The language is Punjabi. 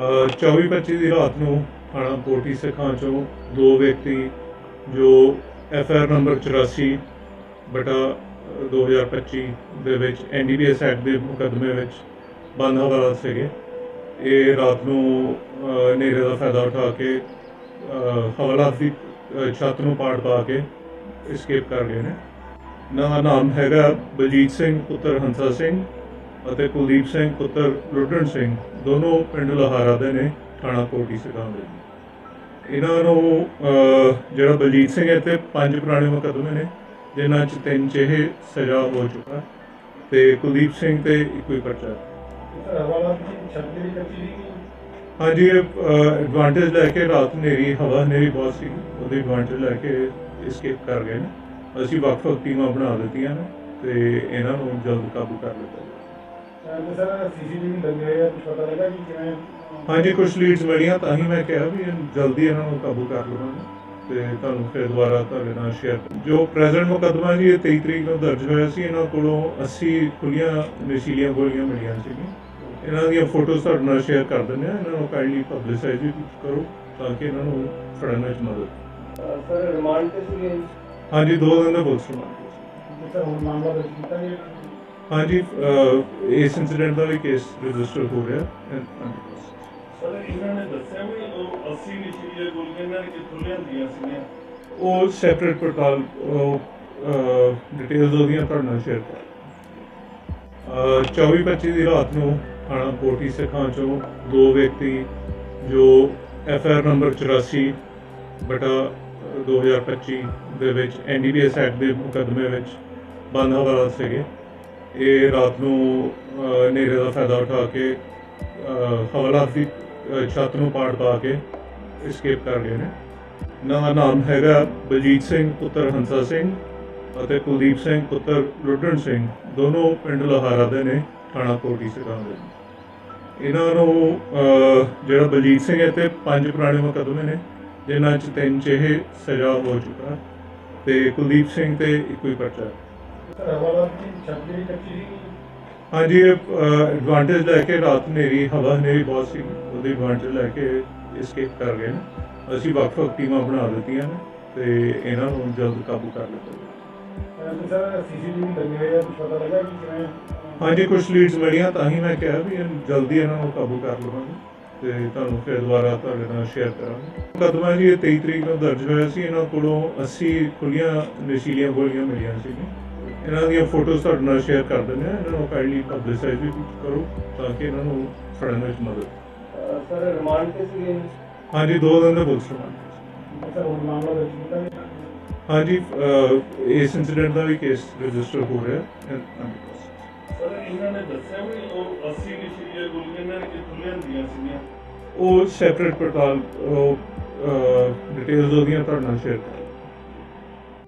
24-25 ਦੀ ਰਾਤ ਨੂੰ ਥਾਣਾ ਕੋਟੀ ਸਿੱਖਾਂ ਚੋਂ ਦੋ ਵਿਅਕਤੀ ਜੋ ਐਫ ਆਰ ਨੰਬਰ 84 ਬਟਾ ਅ, 2025 ਦੇ ਵਿੱਚ ਐਨਡੀਪੀਐਸ ਐਕਟ ਦੇ ਮੁਕੱਦਮੇ ਵਿੱਚ ਬੰਦ ਹਵਾਲਾ ਸੀਗੇ। ਇਹ ਰਾਤ ਨੂੰ ਅ, ਹਨੇਰੇ ਦਾ ਫਾਇਦਾ ਉਠਾ ਕੇ ਅ, ਹਵਾਲਾਤ ਦੀ ਛੱਤ ਨੂੰ ਪਾੜ ਪਾ ਕੇ ਇਸਕੇਪ ਕਰ ਗਏ ਨੇ। ਇਹਨਾਂ ਦਾ ਨਾਮ ਹੈਗਾ ਬਲਜੀਤ ਸਿੰਘ ਪੁੱਤਰ ਹੰਸਾ ਸਿੰਘ ਅਤੇ ਕੁਲਦੀਪ ਸਿੰਘ, ਪੁੱਤਰ ਲੁੱਟਣ ਸਿੰਘ ਦੋਨੋਂ ਪਿੰਡ ਲਹਾਰਾ ਦੇ ਨੇ, ਥਾਣਾ ਕੋਟੀ ਸਿਕਾਂ ਦੇ ਇਹਨਾਂ ਨੂੰ ਜਿਹੜਾ ਬਲਜੀਤ ਸਿੰਘ ਇੱਥੇ ਪੰਜ ਪੁਰਾਣੇ ਮੁਕੱਦਮੇ ਨੇ, ਜਿਨ੍ਹਾਂ 'ਚ ਤਿੰਨ ਚਿਹੇ ਸਜ਼ਾ ਹੋ ਚੁੱਕਾ ਤੇ ਕੁਲਦੀਪ ਸਿੰਘ ਤੇ ਇੱਕੋ ਹੀ ਪਰਚਾ ਹੈ। ਹਾਂਜੀ ਐਡਵਾਂਟੇਜ ਲੈ ਕੇ ਰਾਤ ਹਨੇਰੀ, ਹਵਾ ਹਨੇਰੀ ਬਹੁਤ ਸੀ, ਉਹਦੀ ਐਡਵਾਂਟੇਜ ਲੈ ਕੇ escape ਕਰ ਗਏ ਨੇ। ਅਸੀਂ ਵੱਖ-ਵੱਖ ਟੀਮਾਂ ਬਣਾ ਦਿੱਤੀਆਂ ਨੇ ਤੇ ਇਹਨਾਂ ਨੂੰ ਜਲਦ ਕਾਬੂ ਕਰ ਲਿੱਤਾ ਜਾਵੇ ਹਾਂਜੀ ਕੁਝ ਲੀਡਸ ਮਿਲੀਆਂ ਤਾਂ ਹੀ ਮੈਂ ਕਿਹਾ ਵੀ ਜਲਦੀ ਇਹਨਾਂ ਨੂੰ ਕਾਬੂ ਕਰ ਲਵਾਂਗੇ ਤੇ ਤੁਹਾਨੂੰ ਫਿਰ ਦੁਬਾਰਾ ਤੁਹਾਡੇ ਨਾਲ ਸ਼ੇਅਰ ਜੋ ਪ੍ਰੈਜ਼ੈਂਟ ਮੁਕੱਦਮਾ ਜੀ ਇਹ 23 ਤਰੀਕ ਨੂੰ ਦਰਜ ਹੋਇਆ ਸੀ ਇਹਨਾਂ ਕੋਲੋਂ 80 ਖੁੱਲੀਆਂ ਨਸ਼ੀਲੀਆਂ ਗੋਲੀਆਂ ਮਿਲੀਆਂ ਸੀਗੀਆਂ। ਇਹਨਾਂ ਦੀਆਂ ਫੋਟੋਜ਼ ਤੁਹਾਡੇ ਨਾਲ ਸ਼ੇਅਰ ਕਰ ਦਿੰਦੇ ਆ ਇਹਨਾਂ ਨੂੰ ਕਾਈਂਡਲੀ ਪਬਲਿਸਾਈਜ਼ ਕਰੋ ਤਾਂ ਕਿ ਇਹਨਾਂ ਨੂੰ ਫੜਨ ਵਿੱਚ ਮਦਦ ਸਰ ਰਿਮਾਂਡ ਤੇ ਸੀ ਹਾਂਜੀ ਦੋ ਦਿਨ ਦਾ ਪੁਲਿਸ ਰਿਮਾਂਡ। ਸਰ ਹੁਣ ਮਾਮਲਾ ਦਰਜ ਕੀਤਾ ਗਿਆ। ਹਾਂਜੀ ਇਸ ਇੰਸੀਡੈਂਟ ਦਾ ਵੀ ਕੇਸ ਰਜਿਸਟਰ ਹੋ ਰਿਹਾ। ਹੈ ਸਰ ਇਹਨਾਂ ਨੇ ਦੱਸਿਆ ਵੀ ਉਹ 80 ਨਸ਼ੀਲੀਆਂ ਗੋਲੀਆਂ ਇਹਨਾਂ ਨੇ ਕਿੱਥੋਂ ਲਿਆਂਦੀਆਂ ਸੀਗੀਆਂ? ਉਹ ਸੈਪਰੇਟ ਪੜਤਾਲ ਡਿਟੇਲਸ ਉਹਦੀਆਂ ਤੁਹਾਡੇ ਨਾਲ ਸ਼ੇਅਰ ਕਰ 24-25 ਦੀ ਰਾਤ ਨੂੰ ਥਾਣਾ ਕੋਟੀ ਸਿੱਖਾਂ ਚੋਂ ਦੋ ਵਿਅਕਤੀ ਜੋ ਐਫ ਆਰ ਨੰਬਰ 84 ਬਟਾ ਅ, 2025 ਦੇ ਵਿੱਚ ਐਨਡੀਪੀਐਸ ਐਕਟ ਦੇ ਮੁਕੱਦਮੇ ਵਿੱਚ ਬੰਦ ਹਵਾਲਾ ਸੀਗੇ। ਇਹ ਰਾਤ ਨੂੰ ਹਨੇਰੇ ਦਾ ਫਾਇਦਾ ਉਠਾ ਕੇ ਹਵਾਲਾ ਦੀ ਛੱਤ ਨੂੰ ਪਾੜ ਪਾ ਕੇ escape ਕਰ ਗਏ ਨੇ। ਇਹਨਾਂ ਦਾ ਨਾਮ ਹੈਗਾ ਬਲਜੀਤ ਸਿੰਘ, ਪੁੱਤਰ ਹੰਸਾ ਸਿੰਘ ਅਤੇ ਕੁਲਦੀਪ ਸਿੰਘ, ਪੁੱਤਰ ਲੁੱਟਣ ਸਿੰਘ। ਦੋਨੋਂ ਪਿੰਡ ਲਹਾਰਾ ਦੇ ਨੇ, ਥਾਣਾ ਕੋਟੀ ਸਿਕਾਂ ਦੇ। ਇਹਨਾਂ ਨੂੰ ਜਿਹੜਾ ਬਲਜੀਤ ਸਿੰਘ ਹੈ ਤੇ ਪੰਜ ਪੁਰਾਣੇ ਮੁਕੱਦਮੇ ਨੇ, ਜਿਨ੍ਹਾਂ 'ਚ ਤਿੰਨ 'ਚ ਸਜ਼ਾ ਹੋ ਚੁੱਕਾ ਤੇ ਕੁਲਦੀਪ ਸਿੰਘ ਤੇ ਇੱਕੋ ਹੀ ਪਰਚਾ ਹੈ ਸਰ ਹਾਂਜੀ ਐਡਵਾਂਟੇਜ ਲੈ ਕੇ ਰਾਤ ਹਨੇਰੀ, ਹਵਾ ਹਨੇਰੀ ਬਹੁਤ ਸੀ। ਉਹਦੇ ਐਡਵਾਂਟੇਜ ਲੈ ਕੇ escape ਕਰ ਗਏ ਨੇ। ਅਸੀਂ ਵੱਖ-ਵੱਖ ਟੀਮਾਂ ਬਣਾ ਦਿੱਤੀਆਂ ਨੇ ਤੇ ਇਹਨਾਂ ਨੂੰ ਜਲਦ ਕਾਬੂ ਕਰ ਲਿੱਤਾ ਹਾਂਜੀ ਕੁਝ ਲੀਡਸ ਮਿਲੀਆਂ ਤਾਂ ਹੀ ਮੈਂ ਕਿਹਾ ਵੀ ਇਹ ਜਲਦੀ ਇਹਨਾਂ ਨੂੰ ਕਾਬੂ ਕਰ ਲਵਾਂਗੇ ਤੇ ਤੁਹਾਨੂੰ ਫਿਰ ਦੁਬਾਰਾ ਤੁਹਾਡੇ ਨਾਲ ਸ਼ੇਅਰ ਕਰਾਂਗੇ। ਮੁਕੱਦਮਾ ਜੀ, ਇਹ 23 ਤਰੀਕ ਨੂੰ ਦਰਜ ਹੋਇਆ ਸੀ। ਇਹਨਾਂ ਕੋਲੋਂ 80 ਖੁੱਲੀਆਂ ਨਸ਼ੀਲੀਆਂ ਗੋਲੀਆਂ ਮਿਲੀਆਂ ਸੀਗੀਆਂ। ਇਹਨਾਂ ਦੀਆਂ ਫੋਟੋਜ਼ ਤੁਹਾਡੇ ਨਾਲ ਸ਼ੇਅਰ ਕਰ ਦਿੰਦੇ ਆ ਇਹਨਾਂ ਨੂੰ ਕਾਈਂਡਲੀ ਪਬਲਿਸਾਈਜ਼ ਵੀ ਕਰੋ ਤਾਂ ਕਿ ਇਹਨਾਂ ਨੂੰ ਫੜਨ ਵਿੱਚ ਮਦਦ ਸਰ ਰਿਮਾਂਡ ਤੇ ਸੀ ਹਾਂਜੀ ਦੋ ਦਿਨ ਦਾ ਪੁਲਿਸ ਰਿਮਾਂਡ ਸਰ ਹੁਣ ਮਾਮਲਾ ਦਰਜ ਕੀਤਾ ਹਾਂਜੀ ਇਸ ਇੰਸੀਡੈਂਟ ਦਾ ਵੀ ਕੇਸ ਰਜਿਸਟਰ ਹੋ ਰਿਹਾ। ਹੈ ਸਰ ਇਹਨਾਂ ਨੇ ਦੱਸਿਆ ਵੀ ਉਹ 80 ਨਸ਼ੀਲੀਆਂ ਗੋਲੀਆਂ ਇਹਨਾਂ ਨੇ ਕਿੱਥੋਂ ਲਿਆਂਦੀਆਂ ਸੀਗੀਆਂ? ਉਹ ਸੈਪਰੇਟ ਪੜਤਾਲ ਡਿਟੇਲਸ ਉਹਦੀਆਂ ਤੁਹਾਡੇ ਨਾਲ ਸ਼ੇਅਰ ਕਰਾਂਗੇ